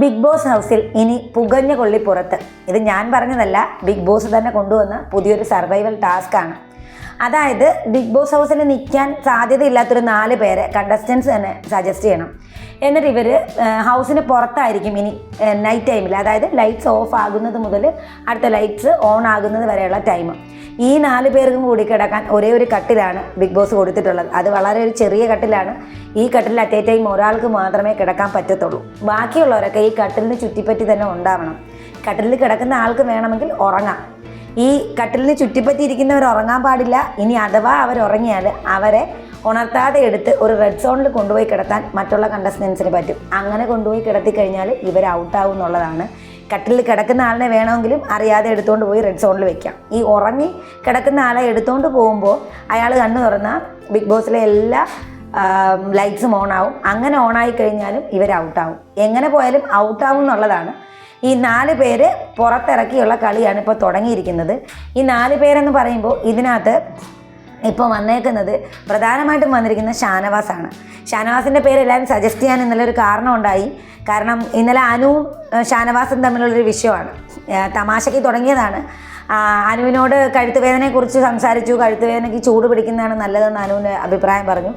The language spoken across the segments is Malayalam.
ബിഗ് ബോസ് ഹൗസിൽ ഇനി പുകഞ്ഞ കൊള്ളി പുറത്ത് ഇത് ഞാൻ പറഞ്ഞതല്ല ബിഗ് ബോസ് തന്നെ കൊണ്ടുവന്ന പുതിയൊരു സർവൈവൽ ടാസ്ക് ആണ്. അതായത് ബിഗ് ബോസ് ഹൗസിൽ നിൽക്കാൻ സാധ്യതയില്ലാത്തൊരു നാല് പേരെ കണ്ടസ്റ്റൻസ് തന്നെ സജസ്റ്റ് ചെയ്യണം. എന്നിട്ട് ഇവർ ഹൗസിന് പുറത്തായിരിക്കും ഇനി നൈറ്റ് ടൈമിൽ അതായത് ലൈറ്റ്സ് ഓഫ് ആകുന്നത് മുതൽ അടുത്ത ലൈറ്റ്സ് ഓൺ ആകുന്നത് വരെയുള്ള ടൈം ഈ നാല് പേർക്കും കൂടി കിടക്കാൻ ഒരേ ഒരു കട്ടിലാണ് ബിഗ് ബോസ് കൊടുത്തിട്ടുള്ളത്. അത് വളരെ ഒരു ചെറിയ കട്ടിലാണ്. ഈ കട്ടിൽ അറ്റ് ടൈം ഒരാൾക്ക് മാത്രമേ കിടക്കാൻ പറ്റത്തുള്ളൂ. ബാക്കിയുള്ളവരൊക്കെ ഈ കട്ടിലിന് ചുറ്റിപ്പറ്റി തന്നെ ഉണ്ടാവണം. കട്ടിലിൽ കിടക്കുന്ന ആൾക്ക് വേണമെങ്കിൽ ഉറങ്ങാം. ഈ കട്ടിലിന് ചുറ്റിപ്പറ്റിയിരിക്കുന്നവർ ഉറങ്ങാൻ പാടില്ല. ഇനി അഥവാ അവർ ഉറങ്ങിയാൽ അവരെ ഉണർത്താതെ എടുത്ത് ഒരു റെഡ് സോണിൽ കൊണ്ടുപോയി കിടത്താൻ മറ്റുള്ള കണ്ടസ്റ്റൻസിന് പറ്റും. അങ്ങനെ കൊണ്ടുപോയി കിടത്തി കഴിഞ്ഞാൽ ഇവർ ഔട്ടാവും എന്നുള്ളതാണ്. കട്ടിലിൽ കിടക്കുന്ന ആളിനെ വേണമെങ്കിലും അറിയാതെ എടുത്തുകൊണ്ട് പോയി റെഡ് സോണിൽ വെക്കാം. ഈ ഉറങ്ങി കിടക്കുന്ന ആളെ എടുത്തുകൊണ്ട് പോകുമ്പോൾ അയാൾ കണ്ണു തുറന്നാൽ ബിഗ് ബോസിലെ എല്ലാ ലൈറ്റ്സും ഓണാവും അങ്ങനെ ഓണായി കഴിഞ്ഞാലും ഇവർ ഔട്ടാവും എങ്ങനെ പോയാലും ഔട്ടാവും എന്നുള്ളതാണ് ഈ നാല് പേര് പുറത്തിറക്കിയുള്ള കളിയാണ് ഇപ്പോൾ തുടങ്ങിയിരിക്കുന്നത്. ഈ നാല് പേരെന്ന് പറയുമ്പോൾ ഇതിനകത്ത് ഇപ്പോൾ വന്നേക്കുന്നത് പ്രധാനമായിട്ടും വന്നിരിക്കുന്ന ഷാനവാസാണ്. ഷാനവാസിന്റെ പേര് എല്ലാവരും സജസ്റ്റ് ചെയ്യാൻ ഇന്നലെ ഒരു കാരണം ഉണ്ടായി കാരണം ഇന്നലെ അനുവും ഷാനവാസും തമ്മിലുള്ളൊരു വിഷയമാണ്. തമാശയ്ക്ക് തുടങ്ങിയതാണ്. അനുവിനോട് കഴുത്തുവേദനയെക്കുറിച്ച് സംസാരിച്ചു. കഴുത്തുവേദനയ്ക്ക് ചൂട് പിടിക്കുന്നതാണ് നല്ലതെന്ന് അനുവിന്റെ അഭിപ്രായം പറഞ്ഞു.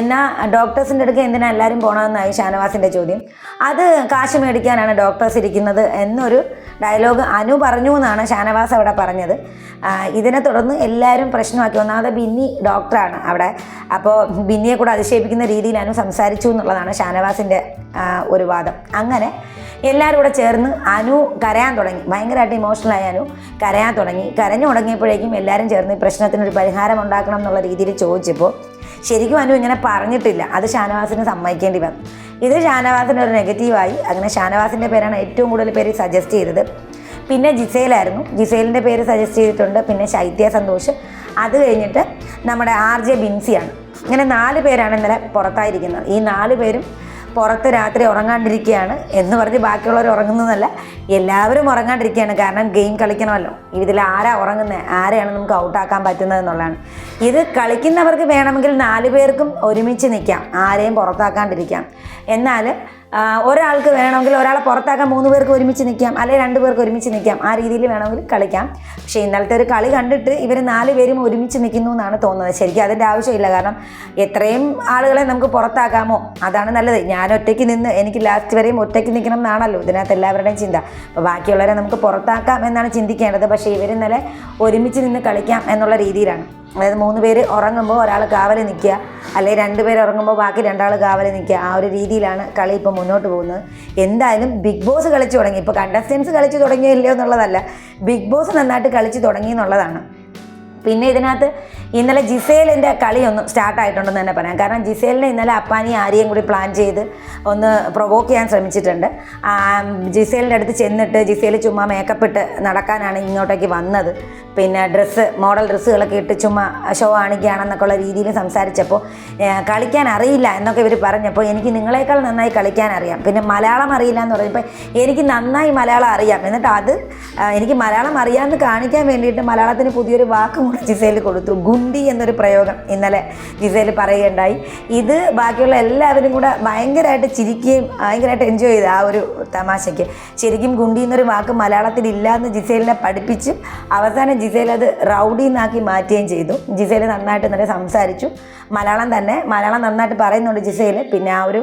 എന്നാ ഡോക്ടേഴ്സിന്റെ അടുക്ക് എന്തിനാ എല്ലാവരും പോകണമെന്നായി ഷാനവാസിന്റെ ചോദ്യം. അത് കാശ് മേടിക്കാനാണ് ഡോക്ടേഴ്സ് ഇരിക്കുന്നത് എന്നൊരു ഡയലോഗ് അനു പറഞ്ഞു എന്നാണ് ഷാനവാസ് അവിടെ പറഞ്ഞത്. ഇതിനെ തുടർന്ന് എല്ലാവരും പ്രശ്നമാക്കി. ഒന്നാമത് ബിന്നി ഡോക്ടറാണ് അവിടെ. അപ്പോൾ ബിന്നിയെ കൂടെ അതിശയിപ്പിക്കുന്ന രീതിയിൽ അനു സംസാരിച്ചു എന്നുള്ളതാണ് ഷാനവാസിന്റെ ഒരു വാദം. അങ്ങനെ എല്ലാവരും കൂടെ ചേർന്ന് അനു കരയാൻ തുടങ്ങി. ഭയങ്കരമായിട്ട് ഇമോഷണലായ അനു കരയാൻ തുടങ്ങി. കരഞ്ഞു തുടങ്ങിയപ്പോഴേക്കും എല്ലാവരും ചേർന്ന് ഈ പ്രശ്നത്തിനൊരു പരിഹാരം ഉണ്ടാക്കണം എന്നുള്ള രീതിയിൽ ചോദിച്ചപ്പോൾ ശരിക്കും അനു ഇങ്ങനെ പറഞ്ഞിട്ടില്ല. അത് ഷാനവാസിന് സമ്മതിക്കേണ്ടി വന്നു. ഇത് ഷാനവാസിന് ഒരു നെഗറ്റീവായി അങ്ങനെ ഷാനവാസിന്റെ പേരാണ് ഏറ്റവും കൂടുതൽ പേര് സജസ്റ്റ് ചെയ്തത്. പിന്നെ ജിസേലായിരുന്നു. ജിസേലിന്റെ പേര് സജസ്റ്റ് ചെയ്തിട്ടുണ്ട്. പിന്നെ ശൈത്യ സന്തോഷ്. അത് കഴിഞ്ഞിട്ട് നമ്മുടെ ആർ ജെ ബിൻസിയാണ്. ഇങ്ങനെ നാല് പേരാണ് ഇന്നലെ പുറത്തായിരിക്കുന്നത്. ഈ നാല് പേരും പുറത്ത് രാത്രി ഉറങ്ങാണ്ടിരിക്കുകയാണ് എന്ന് പറഞ്ഞ് ബാക്കിയുള്ളവർ ഉറങ്ങുന്നതല്ല. എല്ലാവരും ഉറങ്ങാണ്ടിരിക്കുകയാണ്. കാരണം ഗെയിം കളിക്കണമല്ലോ. ഇതിൽ ആരാ ഉറങ്ങുന്നത് ആരെയാണ് നമുക്ക് ഔട്ടാക്കാൻ പറ്റുന്നത് എന്നുള്ളതാണ്. ഇത് കളിക്കുന്നവർക്ക് വേണമെങ്കിൽ നാല് പേർക്കും ഒരുമിച്ച് നിൽക്കാം. ആരെയും പുറത്താക്കാണ്ടിരിക്കാം. എന്നാൽ ഒരാൾക്ക് വേണമെങ്കിൽ ഒരാളെ പുറത്താക്കാൻ മൂന്ന് പേർക്ക് ഒരുമിച്ച് നിൽക്കാം അല്ലെങ്കിൽ രണ്ട് പേർക്ക് ഒരുമിച്ച് നിൽക്കാം ആ രീതിയിൽ വേണമെങ്കിൽ കളിക്കാം. പക്ഷേ ഇന്നലത്തെ ഒരു കളി കണ്ടിട്ട് ഇവർ നാല് പേരും ഒരുമിച്ച് നിൽക്കുന്നു എന്നാണ് തോന്നുന്നത്. ശരിക്കും അതിന്റെ ആവശ്യമില്ല. കാരണം എത്രയും ആളുകളെ നമുക്ക് പുറത്താക്കാമോ? അതാണ് നല്ലത്. ഞാൻ ഒറ്റയ്ക്ക് നിന്ന് എനിക്ക് ലാസ്റ്റ് വരെയും ഒറ്റയ്ക്ക് നിൽക്കണം എന്നാണല്ലോ ഇതിനകത്ത് എല്ലാവരുടെയും ചിന്ത. അപ്പോൾ ബാക്കിയുള്ളവരെ നമുക്ക് പുറത്താക്കാം എന്നാണ് ചിന്തിക്കേണ്ടത്. പക്ഷേ ഇവർ ഇന്നലെ ഒരുമിച്ച് നിന്ന് കളിക്കാം എന്നുള്ള രീതിയിലാണ്. അതായത് മൂന്ന് പേര് ഉറങ്ങുമ്പോൾ ഒരാൾ കാവൽ നിൽക്കുക അല്ലെങ്കിൽ രണ്ടുപേർ ഉറങ്ങുമ്പോൾ ബാക്കി രണ്ടാൾ കാവൽ നിൽക്കുക ആ ഒരു രീതിയിലാണ് കളി ഇപ്പോൾ മുന്നോട്ട് പോകുന്നത്. എന്തായാലും ബിഗ് ബോസ് കളിച്ചു തുടങ്ങി. ഇപ്പോൾ കണ്ടസ്റ്റൻസ് കളിച്ചു തുടങ്ങിയോ ഇല്ലയോ എന്നുള്ളതല്ല. ബിഗ് ബോസ് നന്നായിട്ട് കളിച്ചു തുടങ്ങി എന്നുള്ളതാണ്. പിന്നെ ഇതിനകത്ത് ഇന്നലെ ജിസേലിന്റെ കളിയൊന്നും സ്റ്റാർട്ടായിട്ടുണ്ടെന്ന് തന്നെ പറയാം. കാരണം ജിസേലിനെ ഇന്നലെ അപ്പാനി ആരെയും കൂടി പ്ലാൻ ചെയ്ത് ഒന്ന് പ്രൊവോക്ക് ചെയ്യാൻ ശ്രമിച്ചിട്ടുണ്ട്. ജിസേലിന്റെ അടുത്ത് ചെന്നിട്ട് ജിസേൽ ചുമ്മാ മേക്കപ്പ് ഇട്ട് നടക്കാനാണ് ഇങ്ങോട്ടേക്ക് വന്നത്. പിന്നെ ഡ്രസ്സ് മോഡൽ ഡ്രസ്സുകളൊക്കെ ഇട്ട് ചുമ്മാ ഷോ കാണിക്കുകയാണെന്നൊക്കെ ഉള്ള രീതിയിൽ സംസാരിച്ചപ്പോൾ കളിക്കാൻ അറിയില്ല എന്നൊക്കെ ഇവർ പറഞ്ഞപ്പോൾ എനിക്ക് നിങ്ങളെക്കാൾ നന്നായി കളിക്കാൻ അറിയാം. പിന്നെ മലയാളം അറിയില്ല എന്ന് പറഞ്ഞപ്പോൾ എനിക്ക് നന്നായി മലയാളം അറിയാം. എന്നിട്ട് അത് എനിക്ക് മലയാളം അറിയാമെന്ന് കാണിക്കാൻ വേണ്ടിയിട്ട് മലയാളത്തിന് പുതിയൊരു വാക്കും കൂടി ജിസേൽ കൊടുത്തു. ഗുണ്ടി എന്നൊരു പ്രയോഗം ഇന്നലെ ജിസേൽ പറയുകയുണ്ടായി. ഇത് ബാക്കിയുള്ള എല്ലാവരും കൂടെ ഭയങ്കരമായിട്ട് ചിരിക്കുകയും ഭയങ്കരമായിട്ട് എൻജോയ് ചെയ്തു ആ ഒരു തമാശയ്ക്ക്. ശരിക്കും ഗുണ്ടി എന്നൊരു വാക്ക് മലയാളത്തിൽ ഇല്ല എന്ന് ജിസേലിനെ പഠിപ്പിച്ച് അവസാനം ജിസേൽ അത് റൗഡി എന്നാക്കി മാറ്റുകയും ചെയ്തു. ജിസേൽ നന്നായിട്ട് ഇന്നലെ സംസാരിച്ചു. മലയാളം തന്നെ മലയാളം നന്നായിട്ട് പറയുന്നുണ്ട് ജിസേൽ. പിന്നെ ആ ഒരു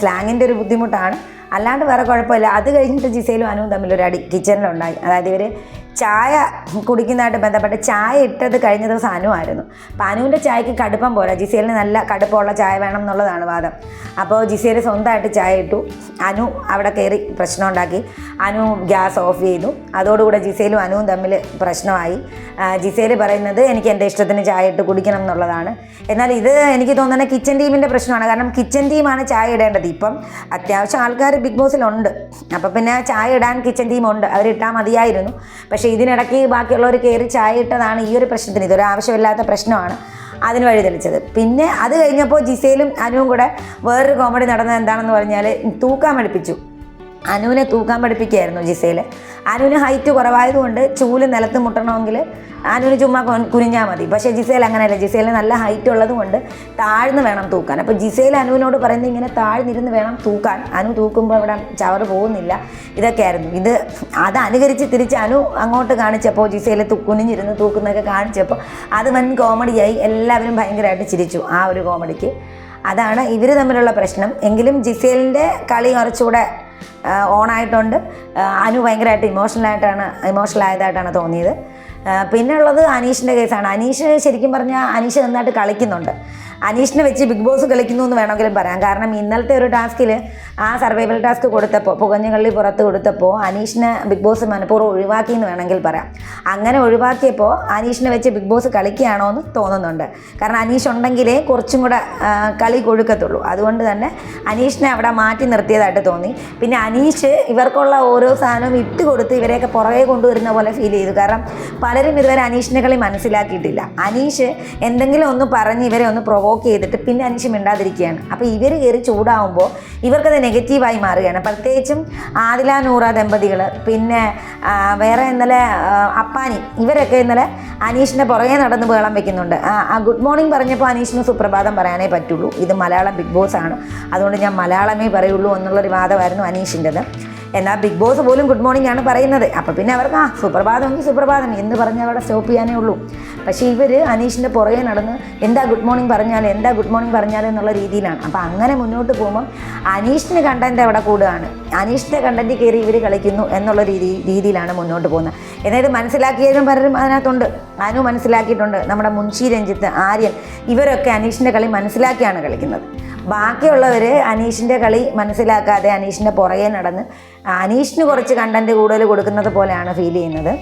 സ്ലാങ്ങിന്റെ ഒരു ബുദ്ധിമുട്ടാണ്. അല്ലാണ്ട് വേറെ കുഴപ്പമില്ല. അത് കഴിഞ്ഞിട്ട് ജിസയിലും അനുവും തമ്മിൽ ഒരു അടി കിച്ചണിലുണ്ടായി. അതായത് ഇവർ ചായ കുടിക്കുന്നതായിട്ട് ബന്ധപ്പെട്ട് ചായ ഇട്ടത് കഴിഞ്ഞ ദിവസം അനുവായിരുന്നു അപ്പോൾ അനുവിന്റെ ചായക്ക് കടുപ്പം പോരാ ജിസേലിന് നല്ല കടുപ്പമുള്ള ചായ വേണം എന്നുള്ളതാണ് വാദം. അപ്പോൾ ജിസേൽ സ്വന്തമായിട്ട് ചായ ഇട്ടു. അനു അവിടെ കയറി പ്രശ്നം ഉണ്ടാക്കി. അനു ഗ്യാസ് ഓഫ് ചെയ്തു. അതോടുകൂടെ ജിസേലും അനുവും തമ്മിൽ പ്രശ്നമായി. ജിസേൽ ജിസേൽ പറയുന്നത് എനിക്ക് എന്റെ ഇഷ്ടത്തിന് ചായ ഇട്ട് കുടിക്കണം എന്നുള്ളതാണ്. എന്നാൽ ഇത് എനിക്ക് തോന്നുന്നത് കിച്ചൺ ടീമിന്റെ പ്രശ്നമാണ്. കാരണം കിച്ചൺ ടീമാണ് ചായ ഇടേണ്ടത്. ഇപ്പം അത്യാവശ്യം ആൾക്കാർ ബിഗ് ബോസിലുണ്ട്. അപ്പോൾ പിന്നെ ചായ ഇടാൻ കിച്ചൺ ടീമുണ്ട്. അവരിട്ടാൽ മതിയായിരുന്നു. പക്ഷേ ഇതിനിടയ്ക്ക് ബാക്കിയുള്ളവർ കയറി ചായ ഇട്ടതാണ് ഈ ഒരു പ്രശ്നത്തിന്. ഇതൊരു ആവശ്യമില്ലാത്ത പ്രശ്നമാണ് അതിന് വഴി തെളിച്ചത്. പിന്നെ അത് കഴിഞ്ഞപ്പോൾ ജിസയിലും അനുവും കൂടെ വേറൊരു കോമഡി നടന്നത് എന്താണെന്ന് പറഞ്ഞാൽ തൂക്കാൻ പഠിപ്പിച്ചു അനുവിനെ തൂക്കാൻ പഠിപ്പിക്കുകയായിരുന്നു ജിസയിൽ അനുവിന് ഹൈറ്റ് കുറവായതുകൊണ്ട് ചൂൽ നിലത്ത് മുട്ടണമെങ്കിൽ അനുവിന് ചുമ്മാ കുനിഞ്ഞാൽ മതി. പക്ഷേ ജിസയിൽ അങ്ങനെയല്ല. ജിസയിൽ നല്ല ഹൈറ്റ് ഉള്ളത് കൊണ്ട് താഴ്ന്ന് വേണം തൂക്കാൻ. അപ്പോൾ ജിസയിൽ അനുവിനോട് പറയുന്നത് ഇങ്ങനെ താഴ്ന്നിരുന്ന് വേണം തൂക്കാൻ. അനു തൂക്കുമ്പോൾ ഇവിടെ ചവറ് പോകുന്നില്ല. ഇതൊക്കെയായിരുന്നു. ഇത് അത് അനുകരിച്ച് തിരിച്ച് അനു അങ്ങോട്ട് കാണിച്ചപ്പോൾ ജിസയിൽ കുനിഞ്ഞിരുന്ന് തൂക്കുന്നൊക്കെ കാണിച്ചപ്പോൾ അത് വൻ കോമഡിയായി. എല്ലാവരും ഭയങ്കരമായിട്ട് ചിരിച്ചു ആ ഒരു കോമഡിക്ക്. അതാണ് ഇവർ തമ്മിലുള്ള പ്രശ്നം. എങ്കിലും ജിസേലിന്റെ കളി കുറച്ചുകൂടെ ഓണായിട്ടുണ്ട്. അനു ഭയങ്കരമായിട്ട് ഇമോഷണലായിട്ടാണ് ഇമോഷണൽ ആയതായിട്ടാണ് തോന്നിയത്. പിന്നെ ഉള്ളത് അനീഷിന്റെ കേസാണ് അനീഷ് ശരിക്കും പറഞ്ഞാൽ അനീഷ് നന്നായിട്ട് കളിക്കുന്നുണ്ട്. അനീഷിനെ വെച്ച് ബിഗ് ബോസ് കളിക്കുന്നു എന്ന് വേണമെങ്കിലും പറയാം. കാരണം ഇന്നലത്തെ ഒരു ടാസ്കിൽ ആ സർവൈവൽ ടാസ്ക് കൊടുത്തപ്പോൾ പുകഞ്ഞുകള്ളി പുറത്ത് കൊടുത്തപ്പോൾ അനീഷിനെ ബിഗ് ബോസ് മനഃപൂർവം ഒഴിവാക്കി എന്ന് വേണമെങ്കിൽ പറയാം. അങ്ങനെ ഒഴിവാക്കിയപ്പോൾ അനീഷിനെ വെച്ച് ബിഗ് ബോസ് കളിക്കുകയാണോ എന്ന് തോന്നുന്നുണ്ട്. കാരണം അനീഷ് ഉണ്ടെങ്കിലേ കുറച്ചും കൂടെ കളി കൊഴുക്കത്തുള്ളൂ. അതുകൊണ്ട് തന്നെ അനീഷിനെ അവിടെ മാറ്റി നിർത്തിയതായിട്ട് തോന്നി. പിന്നെ അനീഷ് ഇവർക്കുള്ള ഓരോ സാധനവും ഇട്ട് കൊടുത്ത് ഇവരെയൊക്കെ പുറകെ കൊണ്ടുവരുന്ന പോലെ ഫീൽ ചെയ്തു. കാരണം പലരും ഇതുവരെ അനീഷിനെ കളി മനസ്സിലാക്കിയിട്ടില്ല. അനീഷ് എന്തെങ്കിലും ഒന്ന് പറഞ്ഞ് ഇവരെ ഒന്ന് പ്രൊവോക്ക് ചെയ്തിട്ട് പിന്നെ അഞ്ച് മിണ്ടാതിരിക്കുകയാണ്. അപ്പോൾ ഇവർ കയറി ചൂടാവുമ്പോൾ ഇവർക്കത് നെഗറ്റീവായി മാറുകയാണ്. പ്രത്യേകിച്ചും ആദില നൂറ ദമ്പതികൾ പിന്നെ വേറെ ഇന്നലെ അപ്പാനി ഇവരൊക്കെ ഇന്നലെ അനീഷിന്റെ പുറകെ നടന്ന് ബഹളം വെക്കുന്നുണ്ട്. ഗുഡ് മോർണിംഗ് പറഞ്ഞപ്പോൾ അനീഷിന് സുപ്രഭാതം പറയാനേ പറ്റുള്ളൂ. ഇത് മലയാളം ബിഗ് ബോസ് ആണ്. അതുകൊണ്ട് ഞാൻ മലയാളമേ പറയുള്ളൂ എന്നുള്ളൊരു വാദമായിരുന്നു അനീഷിന്റെത്. എന്നാൽ ബിഗ് ബോസ് പോലും ഗുഡ് മോർണിംഗ് ആണ് പറയുന്നത്. അപ്പോൾ പിന്നെ അവർക്ക് ആ സുപ്രഭാതമെങ്കിൽ സുപ്രഭാതം. എന്ന് പറഞ്ഞ് അവിടെ സ്റ്റോപ്പ് ചെയ്യാനേ ഉള്ളൂ. പക്ഷേ ഇവർ അനീഷിന്റെ പുറകെ നടന്ന് എന്താ ഗുഡ് മോർണിംഗ് പറഞ്ഞാൽ എന്താ ഗുഡ് മോർണിംഗ് പറഞ്ഞാൽ എന്നുള്ള രീതിയിലാണ്. അപ്പോൾ അങ്ങനെ മുന്നോട്ട് പോകുമ്പോൾ അനീഷിന് കണ്ടന്റ് അവിടെ കൂടുകയാണ്. അനീഷിന്റെ കണ്ടന്റ് കയറി ഇവർ കളിക്കുന്നു എന്നുള്ള രീതി രീതിയിലാണ് മുന്നോട്ട് പോകുന്നത്. എന്നാൽ മനസ്സിലാക്കിയതിനും പലരും അതിനകത്തുണ്ട്. അനു മനസ്സിലാക്കിയിട്ടുണ്ട്. നമ്മുടെ മുൻഷി രഞ്ജിത്ത് ആര്യൻ ഇവരൊക്കെ അനീഷിന്റെ കളി മനസ്സിലാക്കിയാണ് കളിക്കുന്നത്. ബാക്കിയുള്ളവർ അനീഷിന്റെ കളി മനസ്സിലാക്കാതെ അനീഷിന്റെ പുറകെ നടന്ന് അനീഷിന് കുറച്ച് കണ്ടന്റ് കൂടുതൽ കൊടുക്കുന്നത് പോലെയാണ് ഫീൽ ചെയ്യുന്നത്.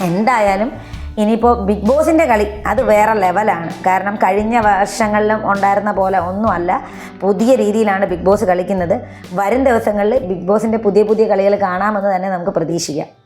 എന്തായാലും ഇനിയിപ്പോൾ ബിഗ് ബോസിന്റെ കളി അത് വേറെ ലെവലാണ് കാരണം കഴിഞ്ഞ വർഷങ്ങളിലും ഉണ്ടായിരുന്ന പോലെ ഒന്നുമല്ല. പുതിയ രീതിയിലാണ് ബിഗ് ബോസ് കളിക്കുന്നത്. വരും ദിവസങ്ങളിൽ ബിഗ് ബോസിന്റെ പുതിയ പുതിയ കളികൾ കാണാമെന്ന് തന്നെ നമുക്ക് പ്രതീക്ഷിക്കാം.